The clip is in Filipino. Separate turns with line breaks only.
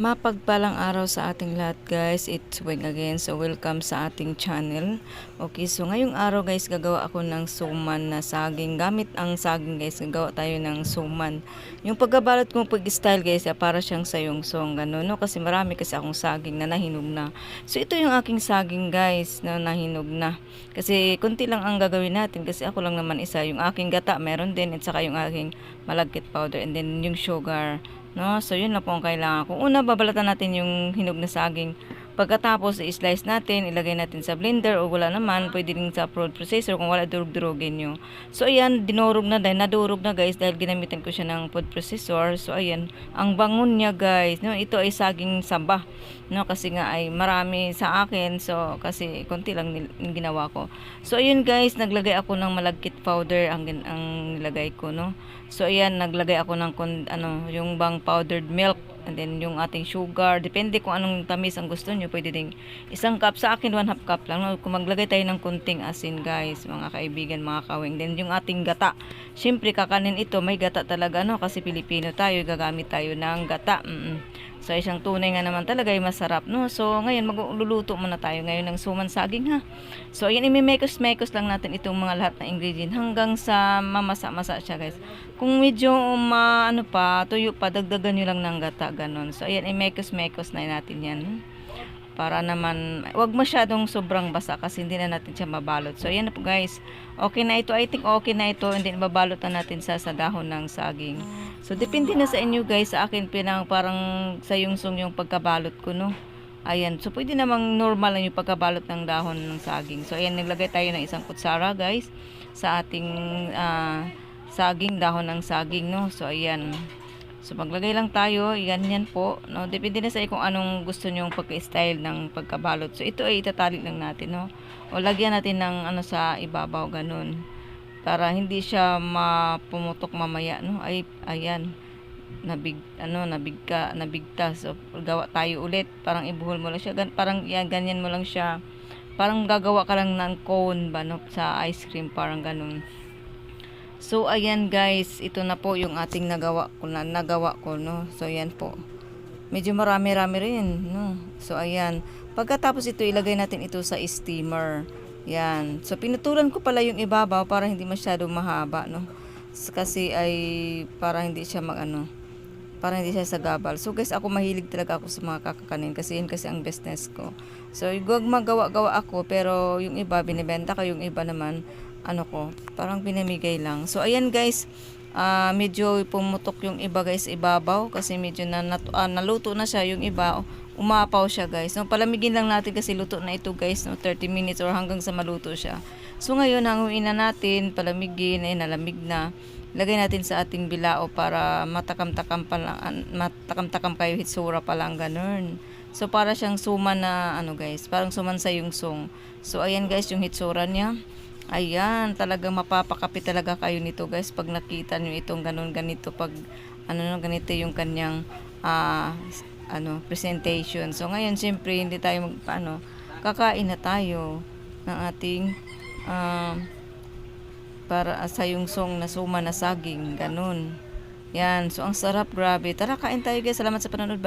Mapagpalang araw sa ating lahat guys. It's Weng again. So welcome sa ating channel. Okay, so ngayong araw guys gagawa ako ng suman na saging. Gamit ang saging guys, gagawa tayo ng suman. Yung pagkabalot kong pag-style guys, ah, para siyang sayong song gano'n. No? Kasi marami kasi akong saging na nahinog na. So ito yung aking saging guys na nahinog na. Kasi konti lang ang gagawin natin kasi ako lang naman isa. Yung aking gata meron din at saka yung aking malagkit powder and then yung sugar. No? So, yun na po ang kailangan ko. Una, babalatan natin yung hinog na saging. Pagkatapos, i-slice natin, ilagay natin sa blender o wala naman, pwede din sa food processor kung wala durug-durugin nyo. So, ayan, dinurog na dahil, nadurog na guys dahil ginamitan ko siya ng food processor. So, ayan, ang bangon niya guys, no? ito ay saging saba. No? Kasi nga ay marami sa akin. So, kasi konti lang ginawa ko. So, ayun guys, naglagay ako ng malagkit powder ang, ang nilagay ko, no? So, ayan, naglagay ako ng, ano, yung bang powdered milk and then yung ating sugar. Depende kung anong tamis ang gusto nyo. Pwede ding isang cup. Sa akin, one half cup lang. Kung maglagay tayo ng kunting asin, guys, mga kaibigan, mga kawing. Then yung ating gata. Siyempre, kakanin ito. May gata talaga, no? Kasi Pilipino tayo. Gagamit tayo ng gata. Mm-mm. So, isang tunay nga naman talaga ay masarap, no? So, ngayon, magluluto muna tayo ngayon ng suman saging, ha? So, ayan, imimekos-mekos lang natin itong mga lahat na ingredient hanggang sa mamasa-masa siya, guys. Kung medyo ma, ano pa, tuyo pa, dagdagan nyo lang ng gata, ganon. So, ayan, imekos-mekos na natin yan. Para naman, wag masyadong sobrang basa kasi hindi na natin siya mabalot. So, ayan na po guys. Okay na ito. I think okay na ito. And then, babalot na natin sa, sa dahon ng saging. So, depende na sa inyo guys. Sa akin, pinang parang sayong-song yung pagkabalot ko, no? Ayan. So, pwede namang normal lang yung pagkabalot ng dahon ng saging. So, ayan, naglagay tayo ng isang kutsara, guys, sa ating ah, saging, dahon ng saging, no? So, ayan. So, maglagay lang tayo. Yan, yan po. No? Depende na sa kung anong gusto nyong pagka-style ng pagkabalot. So, ito ay itatali lang natin, no? O, lagyan natin ng ano sa ibabaw, ganun. Para hindi siya mapumutok mamaya, no? Ay, ayan nabig ano nabigka nabigta so gawa tayo ulit parang ibuhol mo lang siya gan, parang yan ganyan mo lang siya parang gagawa ka lang ng cone ba no sa ice cream parang ganun so ayan guys. Ito na po yung ating nagawa ko na nagawa ko no? So ayan po. Medyo marami-rami rin no? So ayan. Pagkatapos ito ilagay natin ito sa steamer. Yan so pinutulan ko pala yung ibabaw para hindi masyado mahaba no? Kasi ay para hindi siya mag ano para hindi siya sagabal. So guys, ako mahilig talaga ako sa mga kakakanin kasi yun kasi ang business ko. So yung magawa-gawa ako pero yung iba binibenta ko, yung iba naman ano ko, parang pinamigay lang. So ayan guys, ah, medyo pumutok yung iba guys ibabaw kasi medyo na, nat- ah, naluto na siya yung iba umapaw siya guys. So palamigin lang natin kasi luto na ito guys no 30 minutes or hanggang sa maluto siya. So ngayon hanguin na natin, palamigin ay nalamig na. Lagay natin sa ating bilao para matakam-takam pa lang, matakam-takam kayo hitsura pa lang ganun. So para siyang suman na ano guys, parang suman sa yung song. So ayan guys yung hitsura niya. Ayan, talagang mapapakapit talaga kayo nito guys pag nakita niyo itong ganun ganito pag ano no ganito yung kanyang ah ano presentation. So ngayon siyempre hindi tayo mag ano kakain na tayo ng ating um para sa yung song na suma na saging, ganun. Yan, so ang sarap, grabe. Tara, kain tayo guys. Salamat sa panonood.